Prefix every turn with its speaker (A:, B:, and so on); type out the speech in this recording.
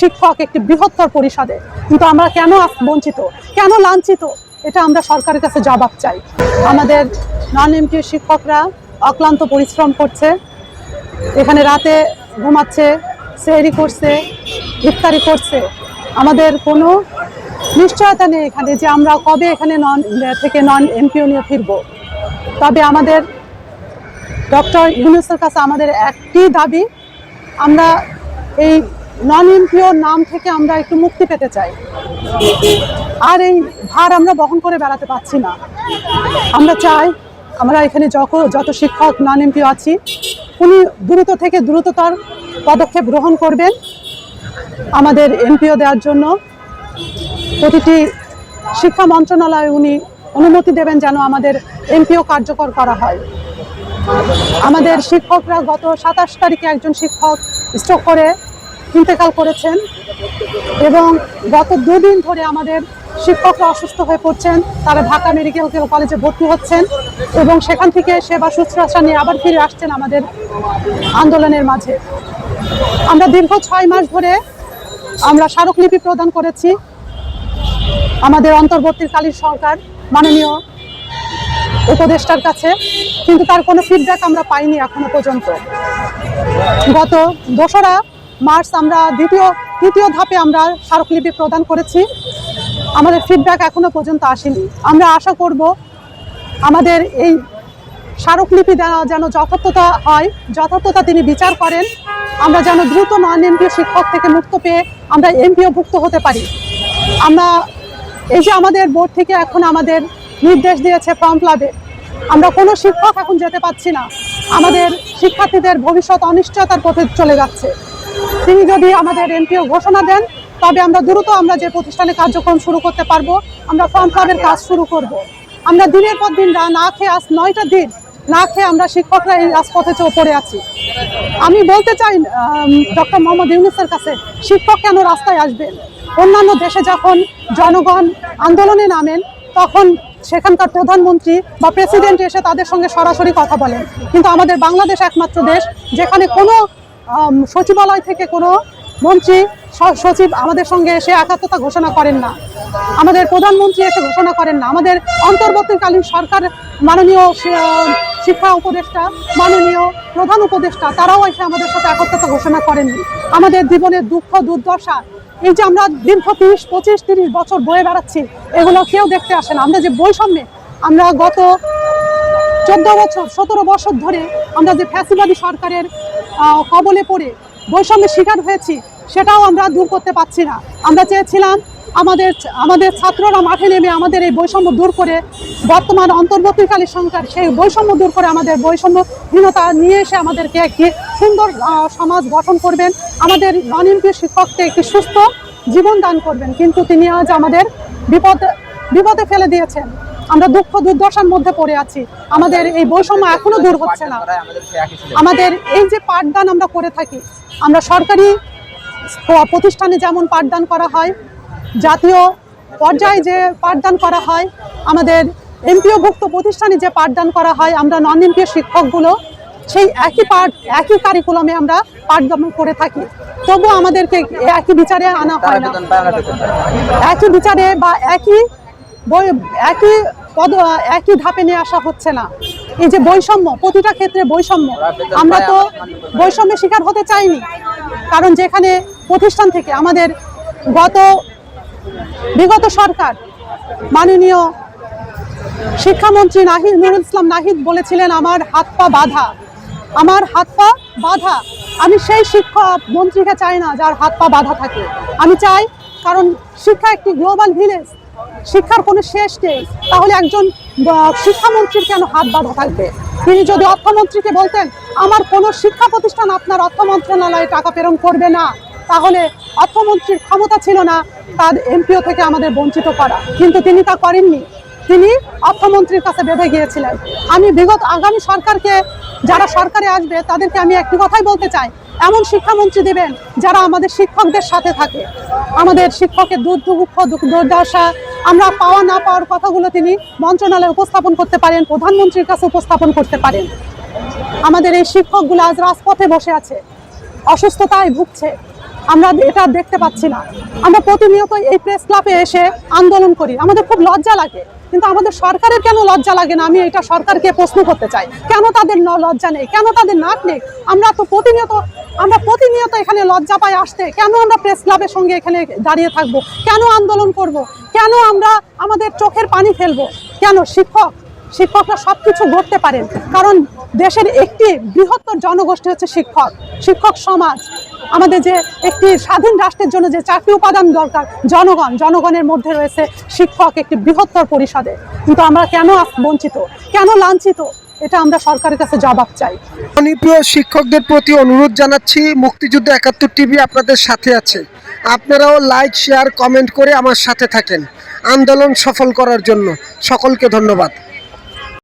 A: শিক্ষক একটি বৃহত্তর পরিষদে। কিন্তু আমরা কেন বঞ্চিত? কেন লাঞ্ছিত? এটা আমরা সরকারের কাছে জবাব চাই। আমাদের নন এমপি শিক্ষকরা অক্লান্ত পরিশ্রম করছে। এখানে রাতে ঘুমাচ্ছে, সেহরি করছে, ইফতারি করছে। আমাদের কোনো নিশ্চয়তা নেই এখানে যে আমরা কবে এখানে নন থেকে নন এমপিও নিয়ে ফিরব। তবে আমাদের ডক্টর ইউনুসের কাছে আমাদের একটি দাবি, আমরা এই নন এমপিও নাম থেকে আমরা একটু মুক্তি পেতে চাই। আর এই ভার আমরা বহন করে বেড়াতে পারছি না। আমরা চাই আমরা এখানে যত যত শিক্ষক নন এমপিও আছি, উনি দ্রুত থেকে দ্রুততর পদক্ষেপ গ্রহণ করবেন আমাদের এমপিও দেওয়ার জন্য। প্রতিটি শিক্ষা মন্ত্রণালয়ে উনি অনুমতি দেবেন যেন আমাদের এমপিও কার্যকর করা হয়। আমাদের শিক্ষকরা গত সাতাশ তারিখে একজন শিক্ষক স্ট্রোক করে ইন্তেকাল করেছেন এবং গত দুদিন ধরে আমাদের শিক্ষকরা অসুস্থ হয়ে পড়ছেন, তারা ঢাকা মেডিকেল কলেজে ভর্তি হচ্ছেন এবং সেখান থেকে সেবা শুশ্রূষা নিয়ে আবার ফিরে আসছেন আমাদের আন্দোলনের মাঝে। আমরা দীর্ঘ ছয় মাস ধরে আমরা স্মারকলিপি প্রদান করেছি। আমাদের অন্তর্বর্তীকালীন সরকার, মাননীয় উপদেষ্টার কাছে, কিন্তু তার কোনো ফিডব্যাক আমরা পাইনি এখনও পর্যন্ত। গত দোসরা মার্চ আমরা দ্বিতীয়, তৃতীয় ধাপে আমরা স্মারকলিপি প্রদান করেছি। আমাদের ফিডব্যাক এখনও পর্যন্ত আসেনি। আমরা আশা করব আমাদের এই স্মারকলিপি যেন যথার্থতা হয়, যথার্থতা তিনি বিচার করেন। আমরা যেন দ্রুত নন এমপিও শিক্ষক থেকে মুক্ত পেয়ে আমরা এমপিও ভুক্ত হতে পারি। আমরা এই যে আমাদের বোর্ড থেকে এখন আমাদের নির্দেশ দিয়েছে ফর্ম ক্লাবে আমরা কোনো শিক্ষক এখন যেতে পাচ্ছি না। আমাদের শিক্ষার্থীদের ভবিষ্যৎ অনিশ্চয়তার পথে চলে যাচ্ছে। তিনি যদি আমাদের এমপিও ঘোষণা দেন, তবে আমরা দ্রুত আমরা যে প্রতিষ্ঠানে কার্যক্রম শুরু করতে পারব, আমরা ফর্ম ক্লাবের কাজ শুরু করব। আমরা দিনের পর দিন না খেয়ে আজ নয়টা দিন না খেয়ে আমরা শিক্ষকরা এই রাজপথে চো- পড়ে আছি। আমি বলতে চাই ডক্টর মোহাম্মদ ইউনুসের কাছে, শিক্ষক কেন রাস্তায় আসবেন? অন্যান্য দেশে যখন জনগণ আন্দোলনে নামেন, তখন সেখানকার প্রধানমন্ত্রী বা প্রেসিডেন্ট এসে তাদের সঙ্গে সরাসরি কথা বলেন। কিন্তু আমাদের বাংলাদেশ একমাত্র দেশ, যেখানে কোনো সচিবালয় থেকে কোনো মন্ত্রী সচিব আমাদের সঙ্গে এসে একাত্মতা ঘোষণা করেন না। আমাদের প্রধানমন্ত্রী এসে ঘোষণা করেন না। আমাদের অন্তর্বর্তীকালীন সরকার মাননীয় শিক্ষা উপদেষ্টা, মাননীয় প্রধান উপদেষ্টা, তারাও এসে আমাদের সাথে একত্রতা ঘোষণা করেননি আমাদের জীবনের দুঃখ, দুর্দশা, এই যে আমরা দীর্ঘ তিরিশ, পঁচিশ, তিরিশ বছর বয়ে বেড়াচ্ছি, এগুলো কেউ দেখতে আসে না। আমরা যে বৈষম্যে, আমরা গত চোদ্দ বছর, সতেরো বছর ধরে আমরা যে ফ্যাসিবাদী সরকারের কবলে পড়ে বৈষম্যের শিকার হয়েছি, সেটাও আমরা দূর করতে পারছি না। আমরা চেয়েছিলাম আমাদের আমাদের ছাত্ররা মাঠে নেমে আমাদের এই বৈষম্য দূর করে, বর্তমান অন্তর্বর্তীকালীন সরকার সেই বৈষম্য দূর করে আমাদের বৈষম্যহীনতা নিয়ে এসে আমাদেরকে একটি সুন্দর সমাজ গঠন করবেন। আমাদের নন শিক্ষককে একটি সুস্থ জীবন দান করবেন। কিন্তু তিনি আজ আমাদের বিপদ, বিপদে ফেলে দিয়েছেন। আমরা দুঃখ দুর্দশার মধ্যে পড়ে আছি। আমাদের এই বৈষম্য এখনও দূর হচ্ছে না। আমাদের এই যে পাঠদান আমরা করে থাকি, আমরা সরকারি প্রতিষ্ঠানে যেমন পাঠদান করা হয়, জাতীয় পর্যায়ে যে পাঠদান করা হয়, আমাদের এমপিওভুক্ত প্রতিষ্ঠানে যে পাঠদান করা হয়, আমরা নন এমপিও শিক্ষকগুলো, সেই একই পাঠ, একই কারিকুলামে আমরা পাঠদান করে থাকি। তবু আমাদেরকে একই বিচারে আনা হয় না। একই বিচারে বা একই একই পদ, একই ধাপে নিয়ে আসা হচ্ছে না। এই যে বৈষম্য, প্রতিটা ক্ষেত্রে বৈষম্য। আমরা তো বৈষম্যের শিকার হতে চাইনি। কারণ যেখানে প্রতিষ্ঠান থেকে আমাদের গত, বিগত সরকার মাননীয় শিক্ষামন্ত্রী নাহিদ নুরুল ইসলাম নাহিদ বলেছিলেন, আমার হাত পা বাঁধা। আমার হাত পা বাঁধা? আমি সেই শিক্ষা মন্ত্রীকে চাই না যার হাত পা বাঁধা থাকে। আমি চাই কারণ শিক্ষা একটি গ্লোবাল ভিলেজ। শিক্ষার কোনো শেষ নেই। তাহলে একজন শিক্ষামন্ত্রীর কেন হাত বাঁধা থাকবে? তিনি যদি অর্থমন্ত্রীকে বলতেন, আমার কোনো শিক্ষা প্রতিষ্ঠান আপনার অর্থ মন্ত্রণালয়ে টাকা প্রেরণ করবে না। তাহলে অর্থমন্ত্রীর ক্ষমতা ছিল না তার এমপিও থেকে আমাদের বঞ্চিত করা। কিন্তু তিনি তা করেননি। তিনি অর্থমন্ত্রীর কাছে বেঁধে গিয়েছিলেন। আমি বিগত আগামী সরকারকে, যারা সরকারে আসবে, তাদেরকে আমি একটি কথাই বলতে চাই। এমন শিক্ষামন্ত্রী দিবেন, যারা আমাদের শিক্ষকদের সাথে থাকে। আমাদের শিক্ষকের দুধ দুঃখ দুঃখ দুর্দশা আমরা পাওয়া না পাওয়ার কথাগুলো তিনি মন্ত্রণালয়ে উপস্থাপন করতে পারেন, প্রধানমন্ত্রীর কাছে উপস্থাপন করতে পারেন। আমাদের এই শিক্ষকগুলো আজ রাজপথে বসে আছে, অসুস্থতায় ভুগছে। আমরা এটা দেখতে পাচ্ছি না। আমরা প্রতিনিয়ত এই প্রেস ক্লাবে এসে আন্দোলন করি। আমাদের খুব লজ্জা লাগে। কিন্তু আমাদের সরকারের কেন লজ্জা লাগে না? আমি এটা সরকারকে প্রশ্ন করতে চাই। কেন তাদের ন- লজ্জা নেই? কেন তাদের নাক নেই? আমরা তো প্রতিনিয়ত, আমরা প্রতিনিয়ত এখানে লজ্জা পাই আসতে। কেন আমরা প্রেস ক্লাবের সঙ্গে এখানে দাঁড়িয়ে থাকব? কেন আন্দোলন করব? কেন আমরা আমাদের চোখের পানি ফেলব? কেন শিক্ষক? শিক্ষকরা সব কিছু গড়তে পারেন কারণ দেশের একটি বৃহত্তর জনগোষ্ঠী হচ্ছে শিক্ষক। শিক্ষক সমাজ। আমাদের যে একটি স্বাধীন রাষ্ট্রের জন্য যে চারটি উপাদান দরকার, জনগণ, জনগণের মধ্যে রয়েছে শিক্ষক একটি বৃহত্তর পরিষদে। কিন্তু আমরা কেন বঞ্চিত? কেন লাঞ্ছিত? এটা আমরা সরকারের কাছে জবাব চাই।
B: আমি প্রিয় শিক্ষকদের প্রতি অনুরোধ জানাচ্ছি, মুক্তিযুদ্ধ একাত্তর টিভি আপনাদের সাথে আছে। আপনারাও লাইক, শেয়ার, কমেন্ট করে আমার সাথে থাকেন। আন্দোলন সফল করার জন্য সকলকে ধন্যবাদ।